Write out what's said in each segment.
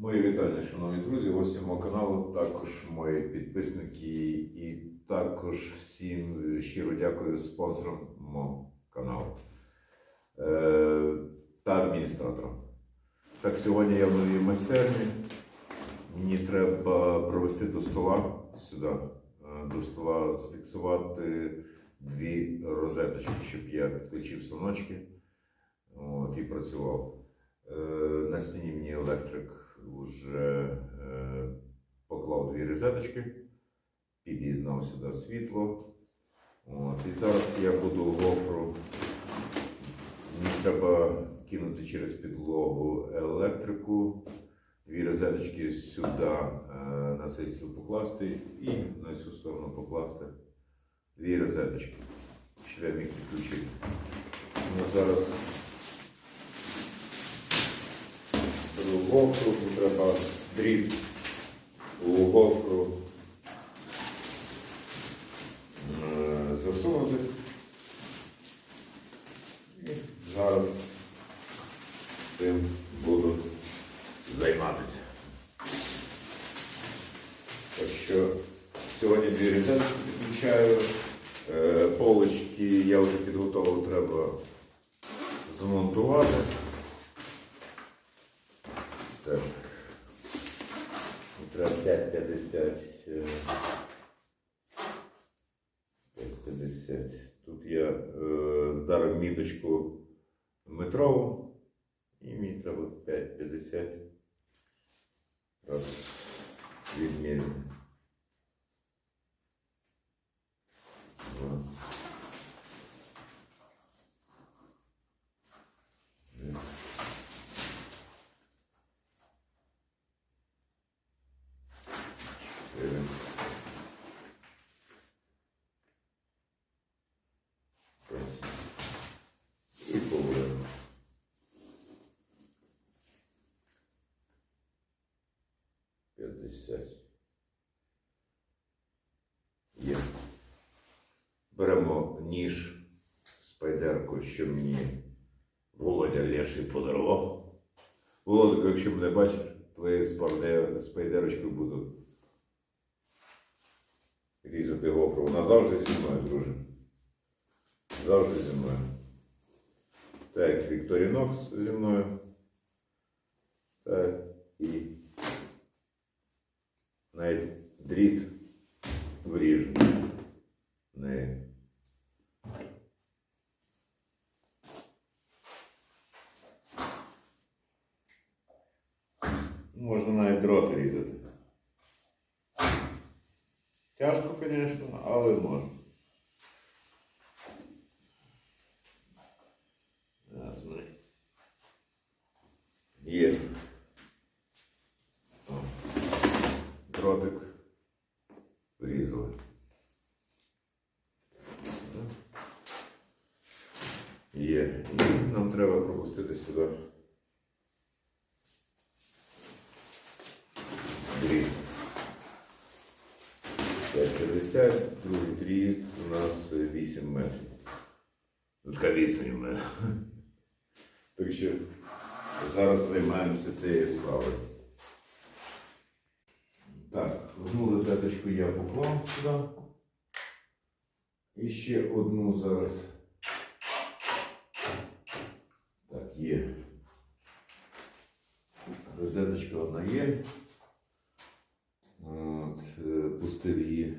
Мої вітання, шановні друзі, гості мого каналу, також мої підписники і також всім щиро дякую спонсорам мого каналу е, та адміністраторам. Так, сьогодні я в новій майстерні. Мені треба провести до стола сюди, е, до стола зафіксувати дві розеточки, щоб я підключив станочки і працював. Е, На стіні мені електрик вже е, поклав дві розеточки, під'єднав сюди світло. От, і зараз я буду гофру. Мені треба кинути через підлогу електрику, дві розеточки сюди е, на цей стіл покласти і на цю сторону покласти дві розеточки, щоб я міг підключити. Ну, зараз беру гофру, треба дріб гофру е, засунути. І зараз цим буду займатися. Так що сьогодні дві розетки підключаю. Е, Полочки я вже підготував, треба змонтувати. Так. Треба 5,50. е, 5,50. Тут я е, дарив міточку метрову. І мені треба 5,50. Раз 50. Є. Беремо ніж спайдерку, що мені Володя Леший подарував. Володику, якщо мене бачиш, твої спайдерочки буду різати гофру. Вона завжди зі мною, друже. Завжди зі мною. Так, Вікторінокс зі мною. Так, і навіть дріт вріжу. Не. Можна навіть дроти різати. Тяжко, звісно, але можна. Є. І нам треба пропустити сюди. Дріт. 5,50, другий дріт у нас 8 метрів. Ну, така відстань у мене. Так що зараз займаємося цією справою. Так, одну розеточку я поклав сюди. І ще одну зараз. Так, є. Розеточка одна є. От, е, пустив її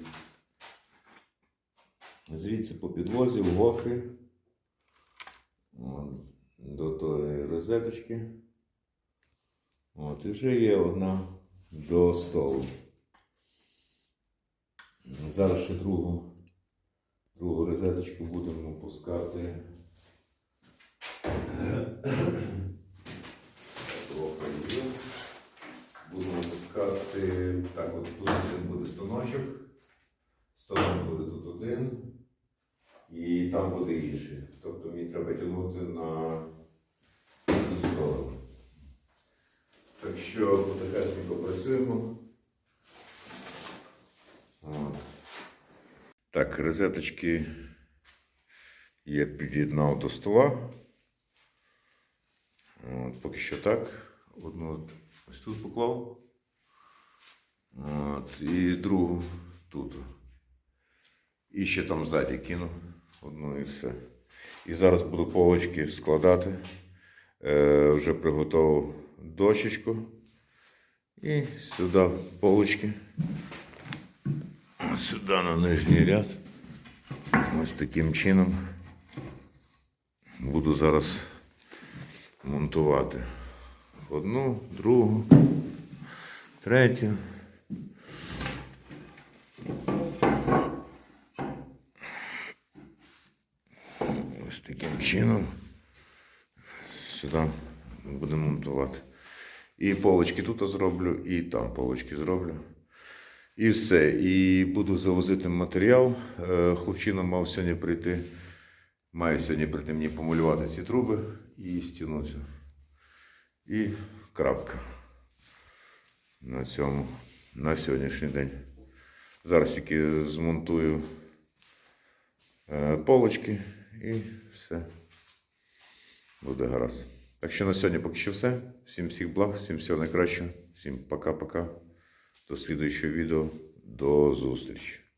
звідси по підлозі в. От, до тої розеточки. От, і вже є одна до столу. Зараз ще другу, другу розеточку будемо пускати. Трохи є. Будемо пускати, так от тут один буде станочок, станок буде тут один, і там буде інший. Тобто мені треба тягнути на сторону. Так що потихесенько працюємо. Так, розеточки я під'єднав до стола. От, поки що так. Одну Ось тут поклав. От, і другу тут. І ще там ззаді кину одну і все. І зараз буду полочки складати. Е, вже приготував дощечку. І сюди полочки. Сюди на нижній ряд. Ось таким чином буду зараз монтувати. Одну, другу, третю. Ось таким чином сюди будемо монтувати. І полочки тут зроблю, і там полочки зроблю. І все. І буду завозити матеріал. Е, Хлопчина мав сьогодні прийти. Має сьогодні прийти мені помалювати ці труби і стіну цю. І крапка. На цьому, на сьогоднішній день. Зараз тільки змонтую е, полочки і все. Буде гаразд. Так що на сьогодні поки що все. Всім всіх благ, всім всього найкращого. Всім пока-пока. До слідуючого відео. До зустрічі.